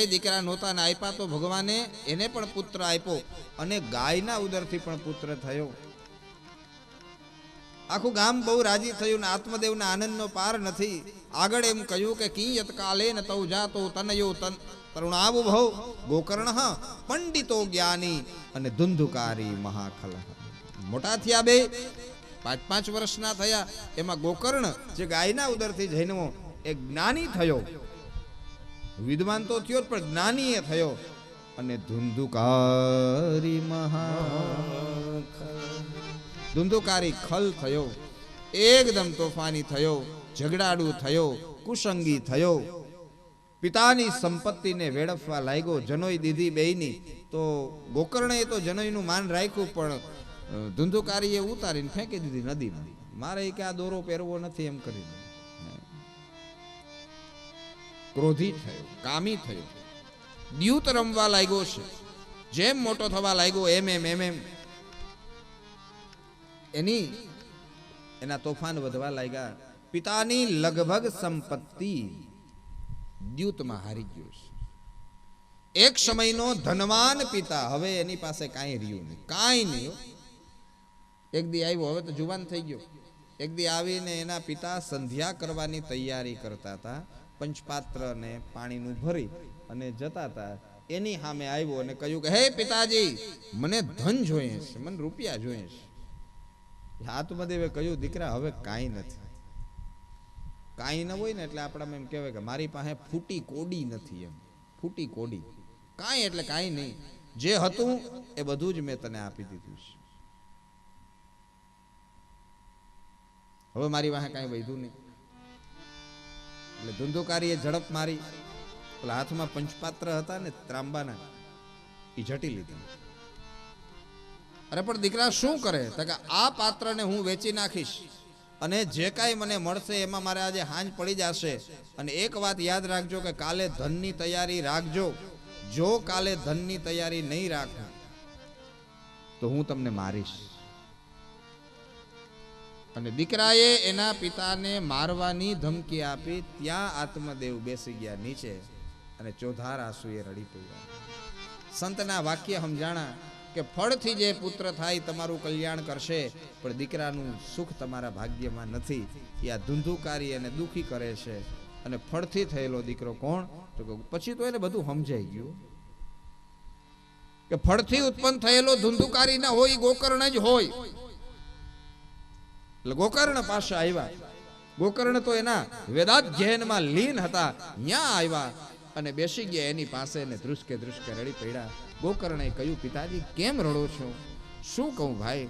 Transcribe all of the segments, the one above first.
દીકરા નહોતા આપ્યા તો ભગવાને એને પણ પુત્ર આપ્યો અને ગાયના ઉદરથી પણ પુત્ર થયો. આખું ગામ બહુ રાજી થયું ને આત્મદેવના આનંદનો પાર નથી. આગળ એમ કહ્યું કે કિયત કાલે ન તૌ જાતો તનયો તન. તરુણાવો ગોકર્ણ પંડિતો જ્ઞાની અને ધુંધુકારી મહાખલ. મોટા થયા બે પાંચ પાંચ વર્ષના થયા. એમાં ગોકર્ણ જે ગાયના ઉદરથી જન્મો એ જ્ઞાની થયો. વિદ્વાન તો થયો પણ જ્ઞાની એ થયો. અને ધુંધુકારી મહા ધુંધુકારી ખલ થયો. એકદમ તોફાની થયો. ઝઘડાડુ થયો. કુસંગી થયો. પિતાની સંપત્તિને વેડફવા લાગ્યો. જનોઈ દીધી બેયની. તો ગોકર્ણે તો જનોઈનું માન રાખ્યું, પણ ધુંધુકારીએ ઉતારીને ફેંકી દીધી નદીમાં. મારે કે આ દોરો પહેરવો નથી એમ કરીને. ક્રોધી થયો, કામી થયો. દ્યુત રમવા લાગ્યો છે. જેમ મોટો થવા લાગ્યો, એમ એમ એમ એમ. એની એના તોફાન વધવા લાગ્યા. પિતાની લગભગ સંપત્તિ દ્યુતમાં હારી ગયો છે. એક સમયનો ધનવાન પિતા, હવે એની પાસે કાંઈ રહ્યું નહીં. કાંઈ નહીં એક દી આવ્યો, હવે તો જુવાન થઈ ગયો. એક દી આવીને એના પિતા સંધ્યા કરવાની તૈયારી કરતા હતા. પંચપાત્ર ને પાણીનું ભરી અને જતા હતા. એની સામે આવ્યો અને કહ્યું કે, હે પિતાજી, મને ધન જોઈએ છે, મને રૂપિયા જોઈએ છે. આત્મદેવે કહ્યું, દીકરા, હવે કાંઈ નથી. કાંઈ ન હોય ને એટલે આપણામાં એમ કહેવાય કે મારી પાસે ફૂટી કોડી નથી એમ. ફૂટી કોડી. કાંઈ એટલે કાંઈ નહીં. જે હતું એ બધું જ મેં તને આપી દીધું છે. હવે મારી પાસે કાંઈ વધ્યું નહીં. એટલે ધુંધુકારીએ ઝડપ મારી. પેલા હાથમાં પંચપાત્ર હતા ને ત્રાંબાના. એ ઝટી લીધી. અરે, પણ દીકરા શું કરે? તો કે આ પાત્રને હું વેચી નાખીશ. અને જે કાંઈ મને મળશે એમાં મારે આજે હાંજ પડી જશે. અને એક વાત યાદ રાખજો કે કાલે ધનની તૈયારી રાખજો. જો કાલે ધનની તૈયારી નહીં રાખું, તો હું તમને મારીશ. અને દીકરાએ એના પિતાને મારવાની ધમકી આપી, ત્યાં આત્મદેવ બેસી ગયા નીચે અને ચોધાર આંસુએ રડી પડ્યા. સંતના વાક્ય સમજાણા કે ફળથી જે પુત્ર થાય તમારું કલ્યાણ કરશે, પણ દીકરાનું સુખ તમારા ભાગ્યમાં નથી. એ આ ધુંધુકારી અને દુઃખી કરે છે. અને ફળથી થયેલો દીકરો કોણ? તો કે પછી તો એને બધું સમજાઈ ગયું. કે ફળથી ઉત્પન્ન થયેલો ધૂંધુકારી ના હોય, ગોકર્ણ જ હોય. એટલે ગોકર્ણ પાસે આવ્યા. ગોકર્ણ તો એના વેદાધ્યયનમાં લીન હતા ત્યાં આવ્યા અને બેસી ગયા એની પાસે ને ધ્રુસકે ધ્રુસકે રડી પડ્યા. ગોકર્ણે કહ્યું, પિતાજી, કેમ રડો છો? શું કહું ભાઈ?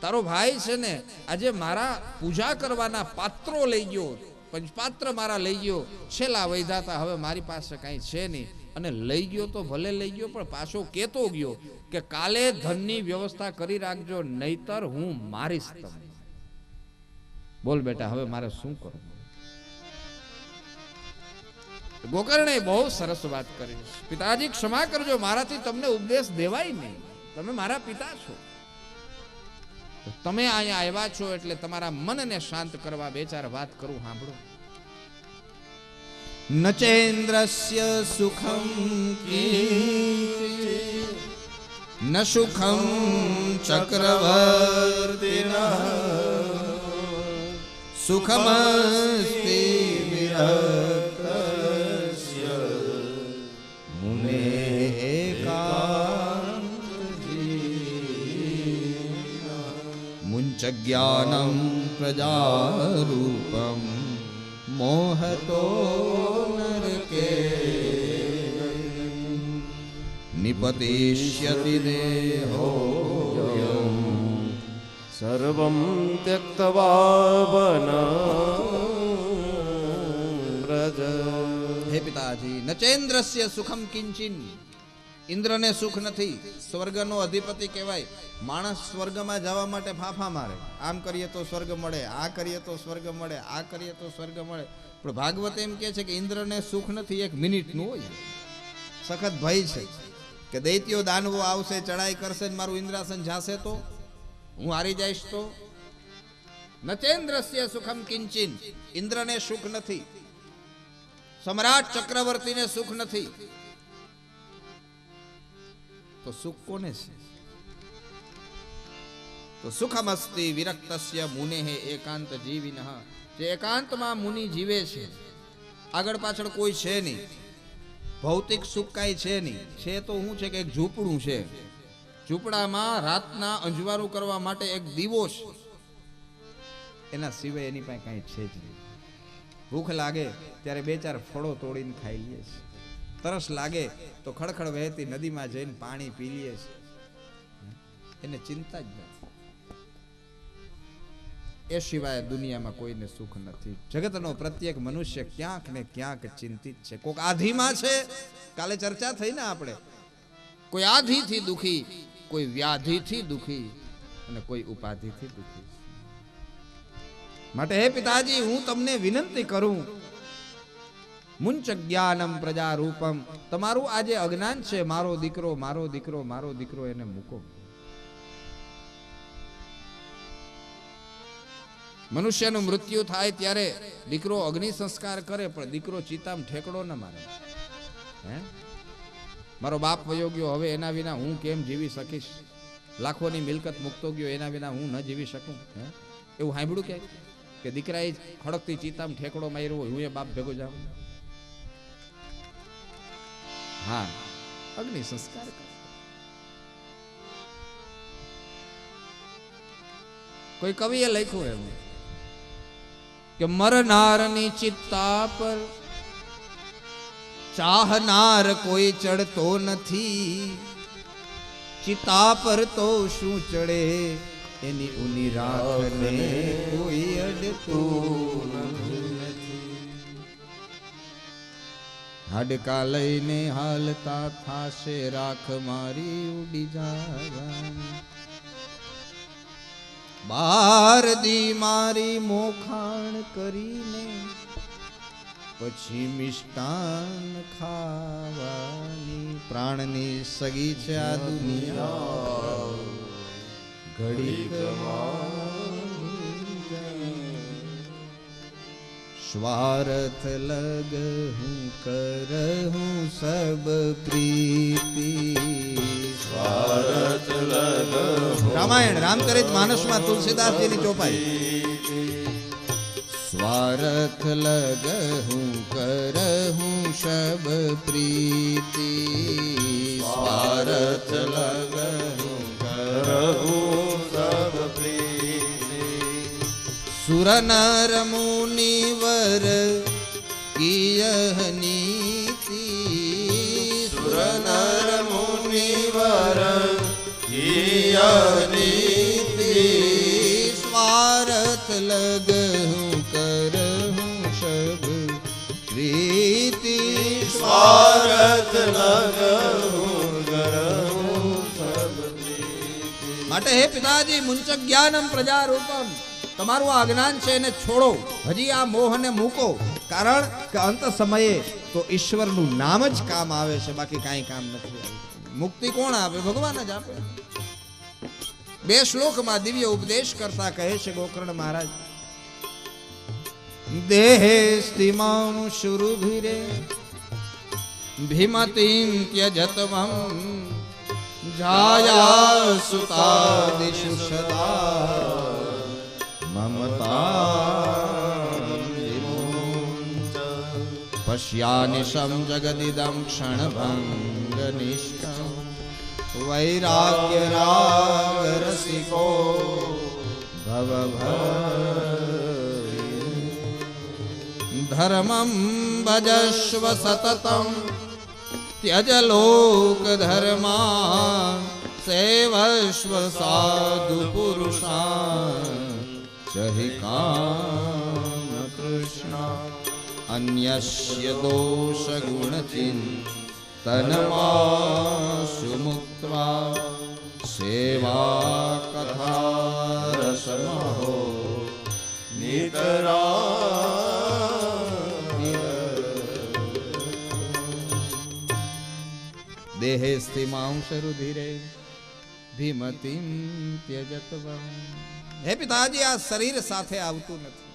તારો ભાઈ છે ને આજે મારા પૂજા કરવાના પાત્રો લઈ ગયો. પંચપાત્ર મારા લઈ ગયો. છેલ્લા વૈધાતા હવે મારી પાસે કાંઈ છે નહીં. અને લઈ ગયો તો ભલે લઈ ગયો, પણ પાછો કેતો ગયો કે કાલે ધનની વ્યવસ્થા કરી રાખજો, નહીતર હું મારીશ તમને. બોલ બેટા, હવે મારે શું કરવું? ગોકર્ણે બહુ સરસ વાત કરી. પિતાજી, ક્ષમા કરજો, મારાથી તમને ઉપદેશ દેવાય નહીં. તમે મારા પિતા છો. તમે અહીંયા આવ્યા છો એટલે તમારા મનને શાંત કરવા બે ચાર વાત કરું, સાંભળો. નચેન્દ્રસ્ય સુખમ ન સુખમ ચક્રવર્તિના. સુખમસ્તિ વિરક્તસ્ય મુને મુંચ જ્ઞાનમ પ્રજારૂપમ મોહતો નરકે નિપતિષ્યતિ દેહો સર્વં ત્યક્તવા વ્રજ હે પિતાજી નચેન્દ્રસ્ય સુખમ કિંચિન ઇન્દ્રને સુખ નથી સ્વર્ગનો અધિપતિ કહેવાય માણસ સ્વર્ગમાં જવા માટે ફાફા મારે આમ કરીએ તો સ્વર્ગ મળે આ કરીએ તો સ્વર્ગ મળે આ કરીએ તો સ્વર્ગ મળે પણ ભાગવત એમ કહે છે કે ઇન્દ્રને સુખ નથી એક મિનિટનું હોય સખત ભય છે કે દૈત્યો દાનવો આવશે ચડાઈ કરશે ને મારું ઇન્દ્રાસન જાશે તો? હું હારી જઈશ તો? નચેન્દ્રસ્ય સુખમ કિંચિન, ઇન્દ્રને સુખ નથી. સમ્રાટ ચક્રવર્તીને સુખ નથી. તો સુખ કોને છે? તો સુખમસ્તી વિરક્તસ્ય મુને હે એકાંત જીવિન. જે એકાંતમાં મુનિ જીવે છે. આગળ પાછળ કોઈ છે નહીં. ભૌતિક સુખ કાંઈ છે નહીં. છે તો શું છે કે એક ઝૂંપડું છે? ઝૂંપડામાં રાતના અંજવારું કરવા માટે એક દીવો છે એના સિવાય એની પાસે કાંઈ છે જ નહીં. ભૂખ લાગે ત્યારે બે ચાર ફળો તોડીને ખાઈ લઈએ છે. તરસ લાગે તો ખડખડ વહેતી નદીમાં જઈને પાણી પી લઈએ છે. એને ચિંતા જ નથી. એ સિવાય દુનિયામાં કોઈને સુખ નથી. જગતનો પ્રત્યેક મનુષ્ય ક્યાંક ને ક્યાંક ચિંતિત છે. કોક આધીમાં છે. કાલે ચર્ચા થઈ ને આપણે. કોઈ આધીથી દુખી કોઈ વ્યાધિથી દુખી અને કોઈ ઉપાધિથી દુખી. માટે હે પિતાજી, હું તમને વિનંતી કરું, મુંચ જ્ઞાનમ પ્રજા રૂપમ તમારું આ જે અજ્ઞાન છે, મારો દીકરો મારો દીકરો મારો દીકરો, એને મૂકો. મનુષ્યનું મૃત્યુ થાય ત્યારે દીકરો અગ્નિ સંસ્કાર કરે, પણ દીકરો ચિતામ ઠેકડો ન મારે. હે? મારો બાપ વયો ગયો, હવે એના વિના હું કેમ જીવી શકીશ? લાખોની મિલકત મૂકતો ગયો, એના વિના હું ન જીવી શકું, હે? એવું સાંભળ્યું ક્યાંક કે દીકરાએ ખડકતી ચિતામ ઠેકડો માર્યો હું એ બાપ ભેગો જાઉં? હા, અગ્નિ સંસ્કાર કરે. કોઈ કવિએ લખ્યું એમ કે, મરનારની ચિત્તા પર ચાહનાર કોઈ ચડતો નથી. ચિતા પર તો શું ચડે? એની ઉની રાખને કોઈ અડતું હાડકા લઈને હાલતા થાશે, રાખ મારી ઉડી જાવા બાર દી મારી મોખાણ કરીને પછી મિષ્ટાન ખાવાની પ્રાણની સગી છે આ દુનિયા. ઘડીક સ્વાર્થ લગ હું કર હું સબ પ્રીતિ. સ્વાર્થ લગ રામાયણ રામચરિત માનસમાં તુલસીદાસજીની ચોપાઈ. સ્વાર્થ લગ હું કર હું શબ પ્રીતિ. સ્વાર્થ લગ હું રહું સબ પ્રીતિ. સુર નર મુનિવર કિયહ નીતિ. સુર નર મુનિવર કિયનીતિ માટે હે પિતાજી, મુંચક જ્ઞાનમ પ્રજા રૂપમ તમારું અજ્ઞાન છે એને છોડો. હજી આ મોહને મૂકો. કારણ કે અંત સમયે તો ઈશ્વરનું નામ જ કામ આવે છે, બાકી કાંઈ કામ નથી મુક્તિ કોણ આપે? ભગવાન જ આપે. બે શ્લોકમાં દિવ્ય ઉપદેશ કરતા કહે છે ગોકર્ણ મહારાજ. દેહે સ્તિમામ ભીમતીમ मतीं त्यजतमं जाया सुतादिशता ममता पश्यानिशं जगदिदं क्षणभङ्गनिष्ठं। वैराग्यरागरसिको भव धर्मं भजस्व सततम् ભજસ્વ સતતમ ત્યજ લોક ધર્મા સેવસ્વ સાધુ પુરુષા ચહિ કામ કૃષ્ણ અન્યસ્ય દોષ ગુણ ચિંતનમાશુ મુક્ત્વા દેહે સ્થિમાંશ રુધિરે ભીમતીમ હે પિતાજી આ શરીર સાથે આવતું નથી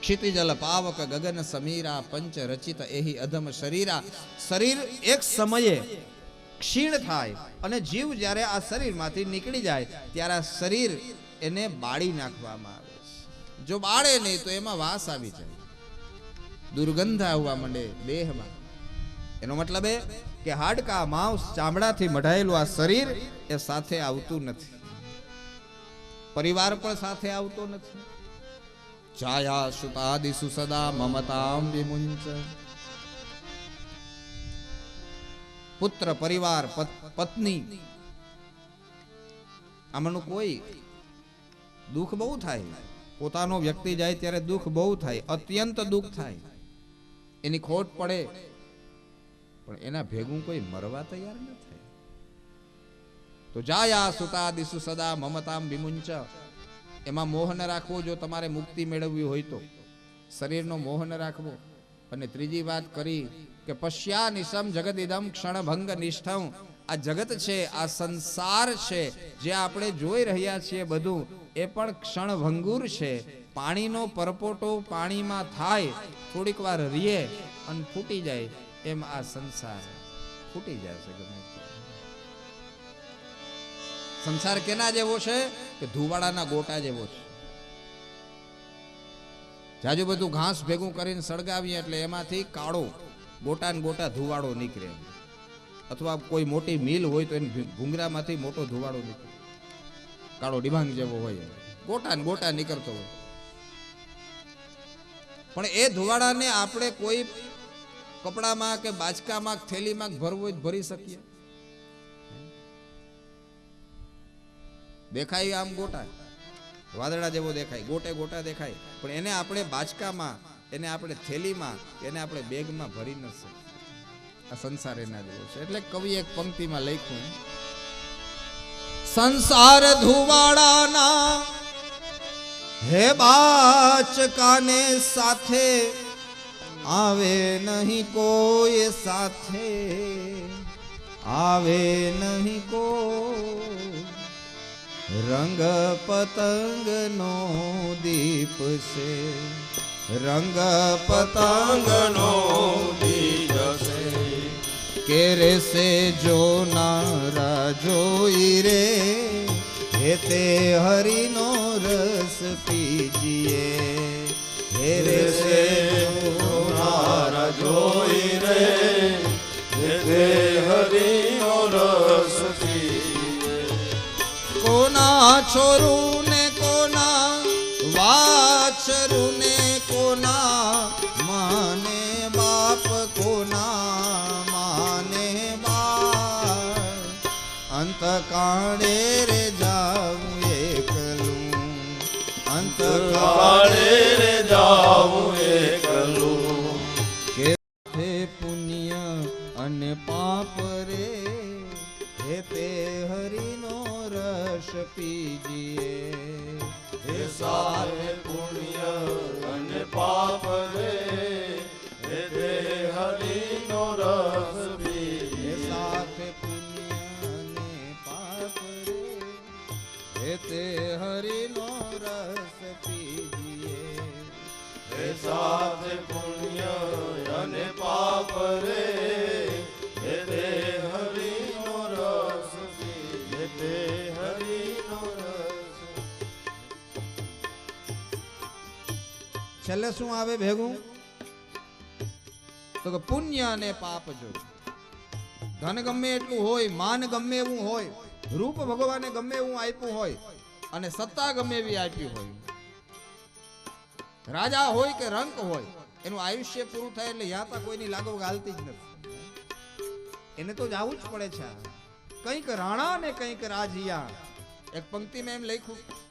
ક્ષિતિજલ પાવક ગગન સમીરા પંચ રચિત એહી અધમ શરીરા શરીર એક સમયે ક્ષીણ થાય અને જીવ જ્યારે આ શરીરમાંથી નીકળી જાય, ત્યારે આ શરીર એને બાળી નાખવામાં આવે છે. જો બાળે નહીં, તો એમાં વાસ આવી જાય. દુર્ગંધ આવવા માંડે દેહમાં. એનો મતલબ એ કે હાડકા માંસ ચામડાથી મઢાયેલું આ શરીર એ સાથે આવતું નથી. પરિવાર પણ સાથે આવતો નથી. છાયા સુતાદિસુ સદા મમતામ વિમુંચ. પુત્ર, પરિવાર, પત- પત્ની, આમાંનું કોઈ દુઃખ બહુ થાય. પોતાનો વ્યક્તિ જાય ત્યારે દુઃખ બહુ થાય, અત્યંત દુઃખ થાય. એની ખોટ પડે. પણ એના ભેગું કોઈ મરવા તૈયાર ન થાય. તો જાયા સુતા દિશુ સદા મમતામ વિમુંચ. એમાં મોહ ન રાખવો જો તમારે મુક્તિ મેળવવી હોય તો. શરીરનો મોહ ન રાખવો. અને ત્રીજી વાત કરી કે પશ્યા નિશમ જગત ઇદમ ક્ષણભંગ નિષ્ઠમ. આ જગત છે, આ સંસાર છે, જે આપણે જોઈ રહ્યા છીએ બધું, એ પણ ક્ષણભંગુર છે. પાણીનો પરપોટો પાણીમાં થાય, થોડીક વાર રીએ અને ફૂટી જાય. એમ આ સંસાર ફૂટી જશે ગમે સંસાર કેના જેવો છે કે ધુવાડાના ગોટા જેવો છે. જાજુ બધું ઘાસ ભેગું કરીને સળગાવીએ એટલે એમાંથી કાળો ગોટા ને ગોટા ધુવાડો નીકળે. અથવા કોઈ મોટી મિલ હોય તો એને ભૂંગરામાંથી મોટો ધુવાડો નીકળે. કાળો ડિભાંગ જેવો હોય ગોટા ને ગોટા નીકળતો હોય. પણ એ ધુવાડાને આપણે કોઈ કપડામાં કે બાચકામાં થેલીમાં ભરવું ભરી શકીએ. દેખાય આમ ગોટા. વાદળા જેવો દેખાય, ગોટે ગોટા દેખાય. પણ એને આપણે બાચકામાં એને આપણે થેલીમાં, એને આપણે બેગમાં ભરી ન શકીએ. આ સંસાર એના જેવો છે. એટલે કવિ એક પંક્તિમાં લખ્યું સંસાર ધુવાડાના હે બાચકાને સાથે આવે નહીં કોઈ સાથે આવે નહીં કોઈ રંગ પતંગ નો દીપ છે રંગ પતંગ નો દીપ છે. કેરે સે જો નારા જોઈ રે હેતે હરિનો રસ પીજીએ હેરે સે નારા જોઈ રે હે હરિનો રસ. કોના છોરું ને કોના વાછરું ને કોના માને બાપ, કોના માને બાપ અંત કાળે રે જાવું એકલું અંત કાળે રે જાવું એકલું પીજીએ. હે સારે પુણ્ય અને પાપ રે. છેલ્લે શું આવે ભેગું? તો કે પુણ્ય અને પાપ જો. ધન ગમે એટલું હોય, માન ગમે એવું હોય, રૂપ ભગવાને ગમે એવું આપ્યું હોય, અને સત્તા ગમે એવી આપી હોય. રાજા હોય કે રંક હોય, એનું આયુષ્ય પૂરું થાય એટલે યાતા કોઈની લાગો ગાલતી જ નથી. એને તો જવું જ પડે છે. કંઈક રાણા ને કંઈક રાજિયા. એક પંક્તિ મેં એમ લખ્યું